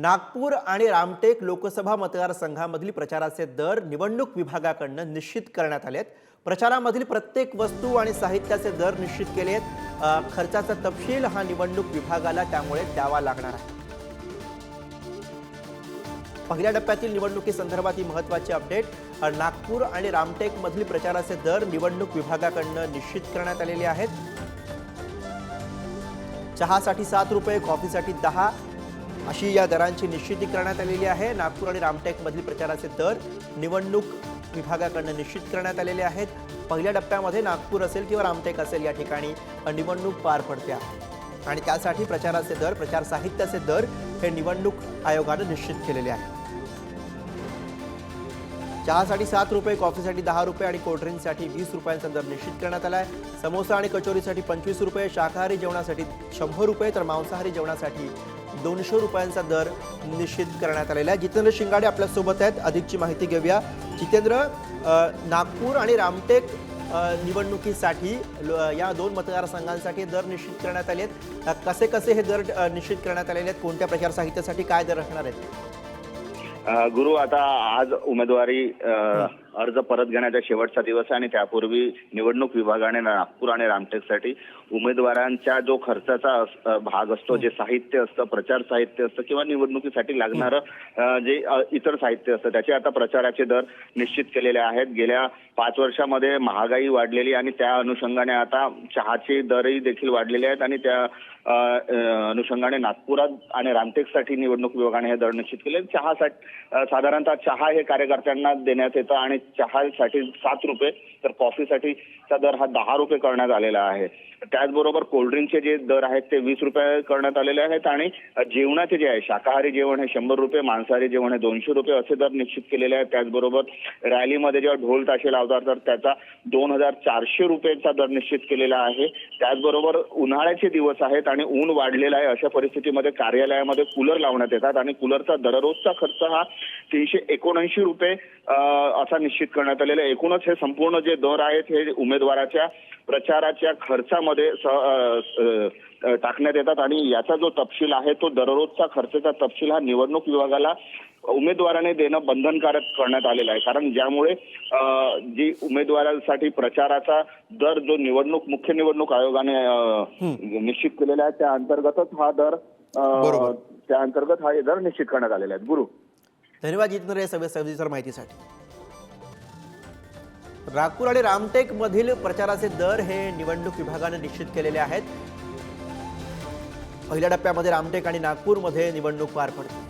नागपूर आणि रामटेक लोकसभा मतदारसंघामधील प्रचाराचे दर निवडणूक विभागाकडनं निश्चित करण्यात आले आहेत प्रचारामधील प्रत्येक वस्तू आणि साहित्याचे दर निश्चित केले आहेत. खर्चाचा तपशील हा निवडणूक विभागाला त्यामुळे द्यावा लागणार आहे. पहिल्या टप्प्यातील निवडणुकीसंदर्भात ही महत्वाची अपडेट नागपूर आणि रामटेकमधील प्रचाराचे दर निवडणूक विभागाकडनं निश्चित करण्यात आलेले आहेत. चहासाठी सात रुपये कॉफीसाठी दहा अशी या दरांची निश्चिती करण्यात आलेली आहे. नागपूर आणि रामटेकमधील प्रचाराचे दर निवडणूक विभागाकडनं निश्चित करण्यात आलेले आहेत. पहिल्या टप्प्यामध्ये नागपूर असेल किंवा रामटेक असेल या ठिकाणी निवडणूक पार पडते आणि त्यासाठी प्रचाराचे दर प्रचार साहित्याचे दर हे निवडणूक आयोगानं निश्चित केलेले आहे. चहासाठी सात रुपये कॉफीसाठी दहा रुपये आणि कोल्ड्रिंकसाठी वीस रुपयांचा दर निश्चित करण्यात आला आहे. समोसा आणि कचोरीसाठी पंचवीस रुपये शाकाहारी जेवणासाठी शंभर रुपये तर मांसाहारी जेवणासाठी दोनशे रुपयांचा दर निश्चित करण्यात आलेला आहे. जितेंद्र शिंगाडे आपल्यासोबत आहेत. अधिकची माहिती घेऊया. जितेंद्र नागपूर आणि रामटेक निवडणुकीसाठी या दोन मतदारसंघांसाठी दर निश्चित करण्यात आले आहेत कसे कसे हे दर निश्चित करण्यात आलेले आहेत? कोणत्या प्रचार साहित्यासाठी काय दर असणार आहेत? गुरु आता आज उमेदवारी अर्ज परत घेण्याचा शेवटचा दिवस आहे आणि त्यापूर्वी निवडणूक विभागाने नागपूर आणि रामटेकसाठी उमेदवारांच्या जो खर्चाचा अस- भाग असतो जे साहित्य असतं प्रचार साहित्य असतं किंवा निवडणुकीसाठी लागणारं जे इतर साहित्य असतं त्याचे आता प्रचाराचे दर निश्चित केलेले आहेत. गेल्या पाच वर्षामध्ये महागाई वाढलेली आणि त्या अनुषंगाने आता चहाचे दरही देखील वाढलेले आहेत आणि त्या अनुषंगाने नागपुरात आणि रामटेकसाठी निवडणूक विभागाने हे दर निश्चित केले. चहासाठी साधारणतः चहा हे कार्यकर्त्यांना देण्यात येतं आणि चहासाठी सात रुपये तर कॉफीसाठीचा दर हा दहा रुपये करण्यात आलेला आहे. त्याचबरोबर कोल्ड्रिंकचे जे दर आहेत ते वीस रुपये करण्यात आलेले आहेत आणि जेवणाचे जे आहे शाकाहारी जेवण हे शंभर रुपये मांसाहारी जेवण हे दोनशे रुपये असे दर निश्चित केलेले आहेत. त्याचबरोबर रॅलीमध्ये जेव्हा ढोल ताशे लावतात तर त्याचा दोन हजार चारशे रुपयेचा दर निश्चित केलेला आहे. त्याचबरोबर उन्हाळ्याचे दिवस आहेत आणि ऊन वाढलेलं आहे. अशा परिस्थितीमध्ये कार्यालयामध्ये कूलर लावण्यात येतात आणि कूलरचा दररोजचा खर्च हा तीनशे एकोणऐंशी रुपये असा निश्चित करण्यात आलेला आहे. एकूणच हे संपूर्ण जे दर आहेत हे उमेदवाराच्या प्रचाराच्या खर्चामध्ये टाकण्यात येतात आणि याचा जो तपशील आहे तो दररोजचा खर्चाचा तपशील हा निवडणूक विभागाला उमेदवाराने देणं बंधनकारक करण्यात आलेलं आहे. कारण ज्यामुळे जी उमेदवारांसाठी प्रचाराचा दर जो निवडणूक मुख्य निवडणूक आयोगाने निश्चित केलेला आहे त्या अंतर्गतच हा दर. त्या अंतर्गत हा दर निश्चित करण्यात आलेला आहे. गुरु. धन्यवाद जितेंद्र या सगळ्या सविस्तर माहितीसाठी. नागपूर आणि रामटेक मधील प्रचाराचे दर हे निवडणूक विभागाने निश्चित केलेले आहेत. पहिल्या टप्प्यामध्ये रामटेक आणि नागपूरमध्ये निवडणूक पार पडते